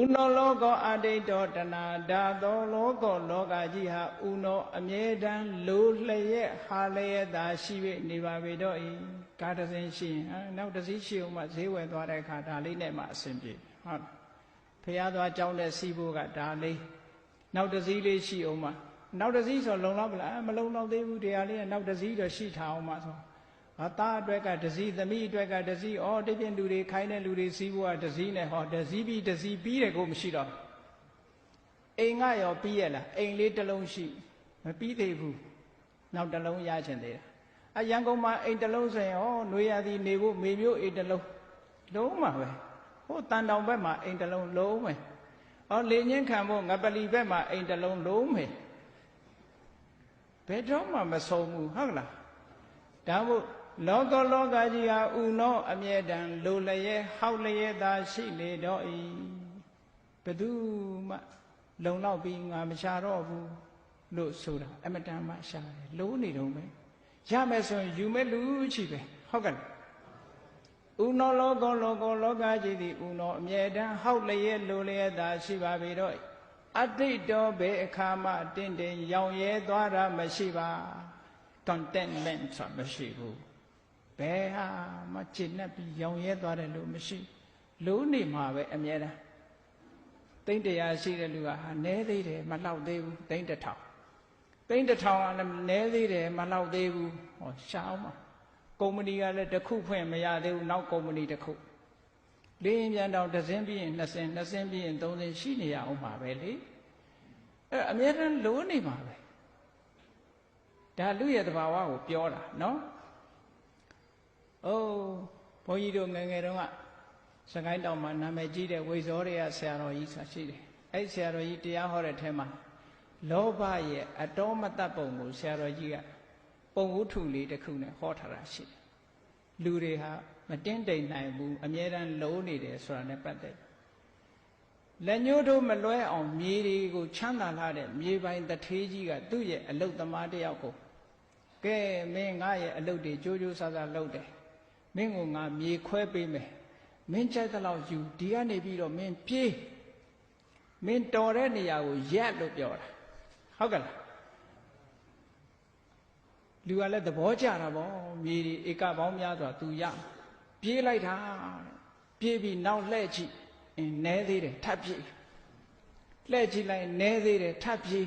ဥနောလောကောအတိတ်တောတနာဒါသောလောကောလောကကြီးဟာဥနောအမြဲတမ်းလိုလျက်ဟာလျက်သာရှိ၍နေပါပေတော့ဤကာတစဉ်ရှိရင်ဟာနောက်တစ်စီးရှိအောင်မှဈေးဝယ်သွားတဲ့အခါဒါလေးနဲ့မှအဆင်ပြေဟုတ်ဖះသွားကြောင်းတဲ့စီးဖို့ကဒါလေးနောက်တစ်စီးလေးရှိအောင်မှနောက်တစ်စီးဆိုလုံလောက်မလားမလုံလောက်သေးဘူးတရားလေးကနောက်တစ်စီးတော့ရှိထားအောင်မှဆို ဟာသားအတွက်ကတစည်းသမီးအတွက်ကတစည်းဩတိပြင်းလူတွေခိုင်းတဲ့လူတွေစီးဖို့ကတစည်းနဲ့ဟောတစည်းပြီးတစည်းပြီးတယ်ကိုမရှိတော့အိမ်ကရောပြီးရလားအိမ်လေးတစ်လုံးရှိမပြီးသေးဘူးနောက်တစ်လုံးရချင်သေးတာအရန်ကုန်မှာအိမ်တစ်လုံးဆိုရင်ဟောနွေရသည်နေဖို့မေမျိုးအိမ်တစ်လုံးလုံးမှာပဲဟိုတန်တောင်ဘက်မှာအိမ်တစ်လုံးလုံးမယ်ဟောလေညင်းခံဖို့ငပလီဘက်မှာအိမ်တစ်လုံးလုံးမယ်ဘယ်တော့မှမဆုံးဘူးဟုတ်လားဒါမို့ လောကလောကကြီးဟာဥနောအမြဲတမ်းလိုလျက်ဟောက်လျက်သာရှိလေတော့ဤဘယ်သူမှလုံလောက်ပြီးငါမရှာတော့ဘူးလို့ဆိုတာအမတန်မှရှာတယ်လိုးနေတော့ပဲရမယ်ဆိုရင်ယူမဲ့လူချီပဲဟုတ်ကဲ့ဥနောလောကလောကလောကကြီးသည်ဥနောအမြဲတမ်းဟောက်လျက်လိုလျက်သာရှိပါပေတော့အတိတ်တော်ဘယ်အခါမှတင့်တယ်ရောင်ရဲသွားတာမရှိပါ contentment ဆိုတာမရှိဘူး ဘယ်ဟာမှကျင့်နဲ့ပြီးရောင်ရဲသွားတယ်လို့မရှိလို့နေမှာပဲအမြဲတမ်းသိန်းတရားရှိတဲ့လူကဟာနဲသေးတယ်မလောက်သေးဘူးသိန်းတစ်ထောင်သိန်းတစ်ထောင်ကလည်းနဲသေးတယ်မလောက်သေးဘူးဟောရှာအောင်ပါကုမ္ပဏီကလည်းတစ်ခုဖွင့်မရသေးဘူးနောက်ကုမ္ပဏီတစ်ခုလေးရင်ပြန်တောင်တစ်စင်းပြီးရင်နှစ်စင်းနှစ်စင်းပြီးရင်သုံးစင်းရှိနေရအောင်ပါပဲလေအဲအမြဲတမ်းလိုးနေမှာပဲဒါလူရဲ့တဘာဝကိုပြောတာနော် အိုးဘုန်းကြီးတို့ငယ်ငယ်တုန်းကစကိုင်းတောင်မှာနာမည်ကြီးတဲ့ဝိဇောတွေကဆရာတော်ကြီးဆိုတာရှိတယ်အဲ့ဆရာတော်ကြီးတရားဟောတဲ့ထဲမှာလောဘရဲ့အတော်မတတ်ပုံကိုဆရာတော်ကြီးကပုံဝုထုလေးတစ်ခုနဲ့ဟောထားတာရှိတယ်လူတွေဟာမတင်းတိမ်နိုင်ဘူးအမြဲတမ်းလုံးနေတယ်ဆိုတာနဲ့ပတ်သက်လက်ညှိုးတို့မလွဲအောင်မြေတွေကိုချမ်းသာလာတဲ့မြေပိုင်တထေးကြီးကသူ့ရဲ့အလုတ်သမားတစ်ယောက်ကိုကဲမင်းငါရဲ့အလုတ်တွေကြိုးကြိုးဆာဆာလုပ်တယ် မင်းကငါမြေခွဲပေးမယ်မင်းကြိုက်တဲ့လောက်ယူဒီကနေပြီးတော့မင်းပြေးမင်းတော်တဲ့နေရာကိုရက်လို့ပြောတာဟုတ်ကဲ့လားလူကလည်းသဘောကျတာဗောမြေဒီဧကပေါင်းများစွာသူရပြေးလိုက်တာပြေးပြီးနောက်လှဲ့ကြည့်အင်းနဲသေးတယ်ထပ်ပြေးလှဲ့ကြည့်လိုက်နဲသေးတယ်ထပ်ပြေး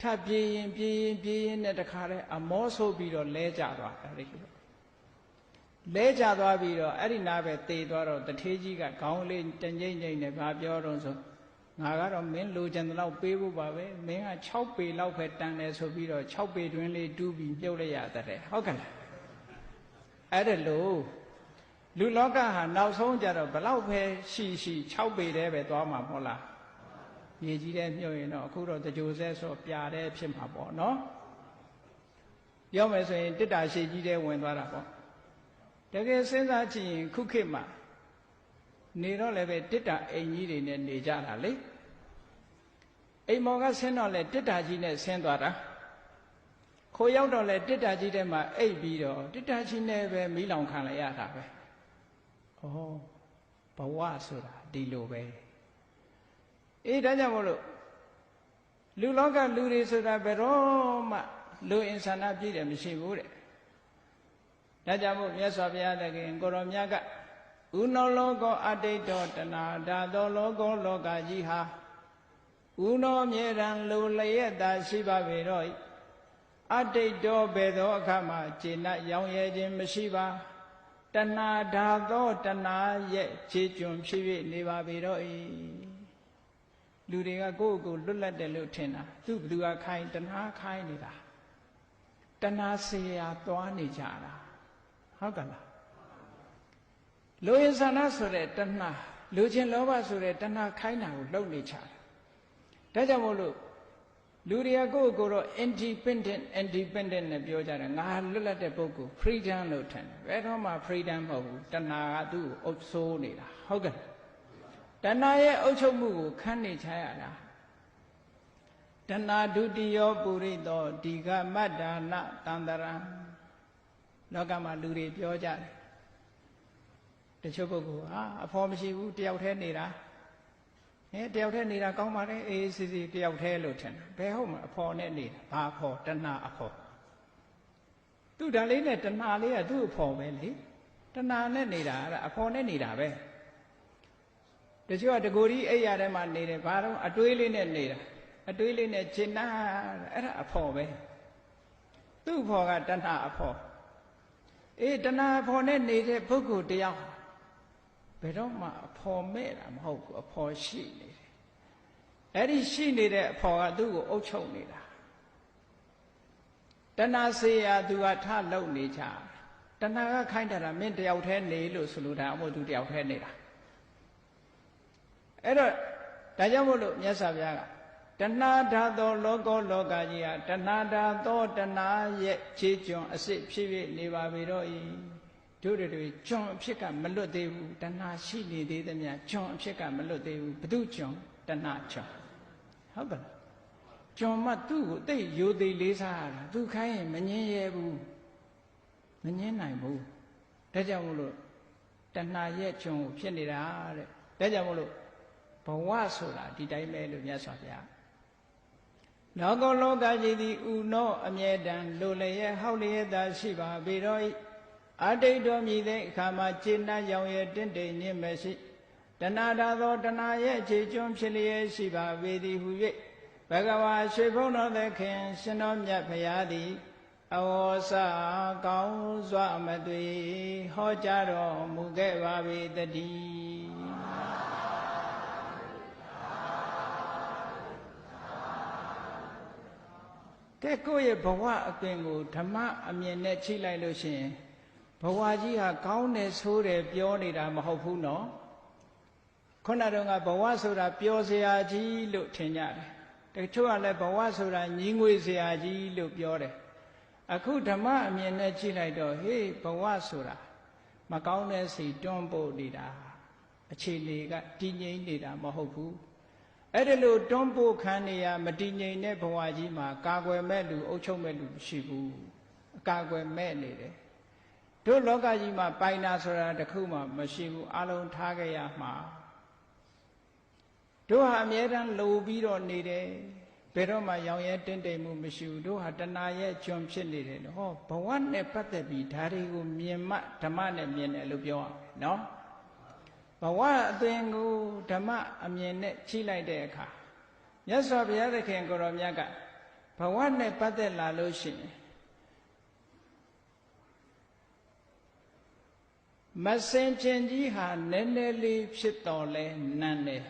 ထပ်ပြေးရင်ပြေးရင်ပြေးရင်နဲ့တခါတည်းအမောဆိုးပြီးတော့လဲကြသွားတယ်လေ လဲကြသွားပြီးတော့အဲ့ဒီနားပဲတေသွားတော့တထေးကြီးကခေါင်းလေးတငိမ့်ငိမ့်နဲ့ဗာပြောတော့ဆိုငါကတော့မင်းလိုချင်တဲ့လောက်ပေးဖို့ပါပဲမင်းက6ပေလောက်ပဲတန်တယ်ဆိုပြီးတော့6ပေတွင်းလေးတူးပြီးပြုတ်လိုက်ရတဲ့ဟုတ်ကဲ့လားအဲ့ဒါလို့လူလောကဟာနောက်ဆုံးကြတော့ဘလောက်ပဲရှိရှိ6ပေတည်းပဲသွားမှာမဟုတ်လားမြေကြီးတဲ့မြုပ်ရင်တော့အခုတော့တကြိုဆဲဆိုပြာတဲ့ဖြစ်မှာပေါ့နော်ပြောမယ်ဆိုရင်တစ်တာရှိကြီးတဲ့ဝင်သွားတာပေါ့ တကယ်စဉ်းစားကြည့်ရင်ခုခေတ်မှာနေတော့လည်းပဲတစ်တာအိမ်ကြီးတွေနဲ့နေကြတာလေအိမ်မော်ကဆင်းတော့လဲတစ်တာကြီးနဲ့ဆင်းသွားတာခိုးရောက်တော့လဲတစ်တာကြီးထဲမှာအိပ်ပြီးတော့တစ်တာကြီးနဲ့ပဲမီးလောင်ခံလိုက်ရတာပဲဩဘဝဆိုတာဒီလိုပဲအေးဒါကြောင့်မို့လို့လူလောကလူတွေဆိုတာဘယ်တော့မှလူအင်ဆန္ဒပြည့်တယ်မရှိဘူးတဲ့ ဒါကြောင့်မို့မြတ်စွာဘုရားသခင်ကိုရောမြတ်ကဥနောလောကောအတိတ်တောတနာဒါသောလောကောလောကကြီးဟာဥနောမြေရန်လူလျက်သာရှိပါပေတော့အတိတ်တောဘယ်သောအခါမှခြေနှရောင်ရဲခြင်းမရှိပါတဏှာဓာသောတဏှာရဲ့ခြေကျွံဖြစ်၍နေပါပေတော့ဤလူတွေကကိုယ့်ကိုယ်လွတ်လပ်တယ်လို့ထင်တာသူဘသူကခိုင်းတဏှာခိုင်းနေတာတဏှာစေရာသွားနေကြတာ ဟုတ်ကလားလူရဇာနာဆိုတဲ့တဏှာလူချင်းလောဘဆိုတဲ့တဏှာခိုင်းတာကိုလုပ်နေချတာဒါကြောင့်မို့လို့လူတွေကကိုယ့်ကိုယ်တော့ independent independent နဲ့ပြောကြတယ်ငါလွတ်လပ်တဲ့ပုဂ္ဂိုလ် freedom လို့ထင်တယ်ဘယ်တော့မှ freedom မဟုတ်ဘူးတဏှာကသူ့ကိုအုပ်ဆိုးနေတာဟုတ်ကဲ့တဏှာရဲ့အုပ်ချုပ်မှုကိုခံနေချရတာတဏှာဒုတိယောပုရိသောဒီကမတ္တာနတန္တရံ လောကမှာလူတွေပြောကြတယ်တချို့ပုဂ္ဂိုလ်ဟာအဖော်မရှိဘူးတယောက်တည်းနေတာဟဲ့တယောက်တည်းနေတာကောင်းပါလေအေးစီစီတယောက်တည်းလို့ထင်တယ်ဘယ်ဟုတ်မှာအဖော်နဲ့နေတာဘာအဖော်တဏှာအဖော်သူ့ဒါလေးနဲ့တဏှာလေးကသူ့အဖော်ပဲလေတဏှာနဲ့နေတာအဲ့ဒါအဖော်နဲ့နေတာပဲတချို့ကတကူကြီးအိပ်ရထဲမှာနေတယ်ဘာတော့အတွေးလေးနဲ့နေတာအတွေးလေးနဲ့ရှင်းနာအဲ့ဒါအဖော်ပဲသူ့အဖော်ကတဏှာအဖော် အေးတဏှာအဖော်နဲ့နေတဲ့ပုဂ္ဂိုလ်တယောက်ဘယ်တော့မှအဖော်မဲ့တာမဟုတ်ဘူးအဖော်ရှိနေတယ်အဲ့ဒီရှိနေတဲ့အဖော်ကသူ့ကိုအုပ်ချုပ်နေတာတဏှာစေရာသူကထလုံနေကြတဏှာကခိုင်းတာမင်းတယောက်တည်းနေလို့ဆိုလိုတာအမို့သူတယောက်တည်းနေတာအဲ့တော့ဒါကြောင့်မို့လို့မြတ်စွာဘုရားက တဏှာဓာသောလောကောလောကကြီးဟာတဏှာဓာသောတဏှာရဲ့ခြေကျွံအစစ်ဖြစ်ဖြစ်နေပါပေတော့ဤတို့တွေကျွံအဖြစ်ကမလွတ်သေးဘူးတဏှာရှိနေသေးသမျှကျွံအဖြစ်ကမလွတ်သေးဘူးဘု து ကျွံတဏှာကျွံဟုတ်ပါလားကျွံမသူ့ကိုတိတ်ယိုသေးလေးစားရတာသူခိုင်းရင်မငင်းရဲဘူးမငင်းနိုင်ဘူးဒါကြောင့်မို့လို့တဏှာရဲ့ကျွံကိုဖြစ်နေတာတဲ့ဒါကြောင့်မို့လို့ဘဝဆိုတာဒီတိုင်းပဲလို့မြတ်စွာဘုရား လောကလောကကြီးသည်ဥနောအမြဲတမ်းလိုလျက်ဟောက်လျက်သာရှိပါပေတော့၏အတိတ်တော်မြည်တဲ့အခါမှာခြေနှံ့ရောင်ရဲ့တင့်တယ်ညင်မရှိတဏှာသာသောတဏှာရဲ့ခြေကျွန်းဖြစ်လျက်ရှိပါပေသည်ဟု၍ဘဂဝါရွှေဘုန်းတော်သခင်ရှင်တော်မြတ်ဖရာသည်အဝေါစာကောင်းစွာမသွေဟောကြားတော်မူခဲ့ပါပေတည်း ကဲကိုယ့်ရဲ့ဘဝအသွင်ကိုဓမ္မအမြင်နဲ့ချိလိုက်လို့ရှိရင်ဘဝကြီးဟာကောင်းတယ်ဆိုးတယ်ပြောနေတာမဟုတ်ဘူးနော်ခုနတုန်းကဘဝဆိုတာပျော်စရာကြီးလို့ထင်ကြတယ်တချို့ကလည်းဘဝဆိုတာညီငွေစရာကြီးလို့ပြောတယ်အခုဓမ္မအမြင်နဲ့ကြည့်လိုက်တော့ဟေးဘဝဆိုတာမကောင်းတဲ့စိတ်တွန်းပို့နေတာအခြေအနေကတည်ငြိမ်နေတာမဟုတ်ဘူး အဲ့ဒါလို့တွန်းပို့ခံနေရမတည်ငြိမ်တဲ့ဘဝကြီးမှာကာကွယ်မဲ့လူအုပ်ချုပ်မဲ့လူမရှိဘူးအကာကွယ်မဲ့နေတယ်တို့လောကကြီးမှာပိုင်တာဆိုတာတခုမှမရှိဘူးအလုံးထားခဲ့ရမှာတို့ဟာအမြဲတမ်းလိုပြီးတော့နေတယ်ဘယ်တော့မှရောင်ရဲတင့်တယ်မှုမရှိဘူးတို့ဟာတဏှာရဲ့ကျွံဖြစ်နေတယ်ဟောဘဝနဲ့ပတ်သက်ပြီးဓာတွေကိုမြင်မှဓမ္မနဲ့မြင်တယ်လို့ပြောရမယ်နော် ဘဝအသွင်ကိုဓမ္မအမြင်နဲ့ကြီးလိုက်တဲ့အခါမြတ်စွာဘုရားသခင်ကိုရောမြတ်ကဘဝနဲ့ပတ်သက်လာလို့ရှိရင်မစင်ချင်းကြီးဟာနည်းနည်းလေးဖြစ်တော်လဲနန်းတယ်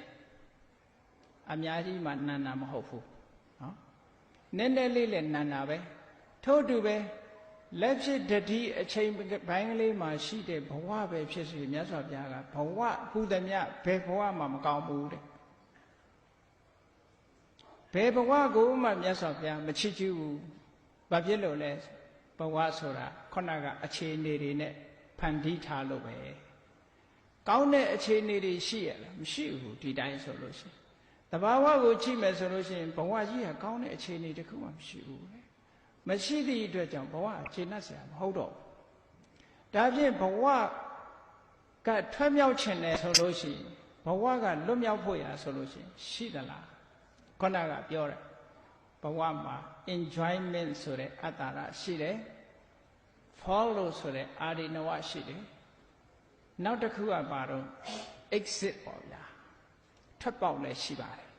အများကြီးမှနန်းတာမဟုတ်ဘူးနော်နည်းနည်းလေးလည်းနန်းတာပဲထို့တူပဲ လက်ဖြစ်တတိအချိန်ဘိုင်းကလေးမှာရှိတဲ့ဘဝပဲဖြစ်စေမြတ်စွာဘုရားကဘဝဟူသည်မြဘယ်ဘဝမှမကောင်းဘူးတဲ့ဘယ်ဘဝကိုမှမြတ်စွာဘုရားမချစ်ကျူးဘူးဘာဖြစ်လို့လဲဘဝဆိုတာခုနကအခြေအနေတွေနဲ့ဖန်တီးထားလို့ပဲကောင်းတဲ့အခြေအနေတွေရှိရလားမရှိဘူးဒီတိုင်းဆိုလို့ရှိရင်တဘာဝကိုကြည့်မယ်ဆိုလို့ရှိရင်ဘဝကြီးကကောင်းတဲ့အခြေအနေတခုမှမရှိဘူးလေ မရှိသည့်အတွက်ကြောင့်ဘဝအခြေနှက်เสียမဟုတ်တော့ဘူးဒါဖြင့်ဘဝကထွက်မြောက်ခြင်းတယ်ဆိုလို့ရှိရင်ဘဝကလွတ်မြောက်ဖို့ရဆိုလို့ရှိရင်ရှိသလားခုနကပြောတယ်ဘဝမှာ enjoyment ဆိုတဲ့အတ္တရရှိတယ် follow ဆိုတဲ့အာရိနဝရှိတယ်နောက်တစ်ခုကပါတော့ exit ပေါ့ဗျာထွက်ပေါက်လည်းရှိပါတယ်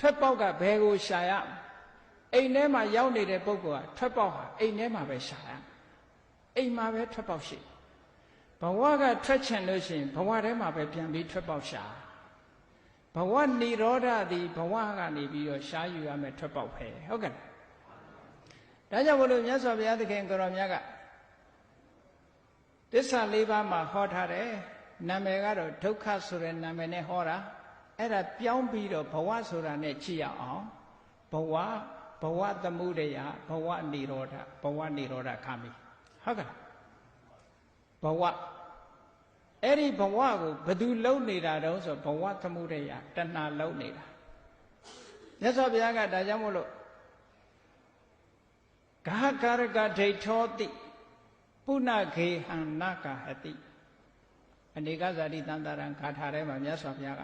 ထွက်ပေါက်ကဘယ်ကိုရှာရ အိမ်ထဲမှာရောက်နေတဲ့ပုဂ္ဂိုလ်ကထွက်ပေါက်ဟာအိမ်ထဲမှာပဲရှာရအိမ်မှာပဲထွက်ပေါက်ရှိဘဝကထွက်ချင်လို့ရှိရင်ဘဝထဲမှာပဲပြန်ပြီးထွက်ပေါက်ရှာဘဝនិရောဓသည်ဘဝကနေပြီးတော့ရှားယူရမယ်ထွက်ပေါက်ပဲဟုတ်ကဲ့ဒါကြောင့်ဘုလို့မြတ်စွာဘုရားသခင်ကိုရောမြတ်ကတစ္ဆာလေးပါးမှာဟောထားတယ်နာမည်ကတော့ဒုက္ခဆိုတဲ့နာမည်နဲ့ဟောတာအဲ့ဒါပြောင်းပြီးတော့ဘဝဆိုတာနဲ့ကြည့်ရအောင်ဘဝ ဘဝသမှုရိယဘဝនិရောဓဘဝនិရောဓခါမီဟုတ်ကဲ့ဘဝအဲ့ဒီဘဝကိုဘယ်သူလုံနေတာတုံးဆိုဘဝသမှုရိယတဏှာလုံနေတာမြတ်စွာဘုရားကဒါကြောင့်မို့လို့ဂဟကာရကဒိဋ္ဌောတိပုဏ္ဏခေဟံနာကဟတိအနေကဇာတိတန်တရံဂါထာထဲမှာမြတ်စွာဘုရားက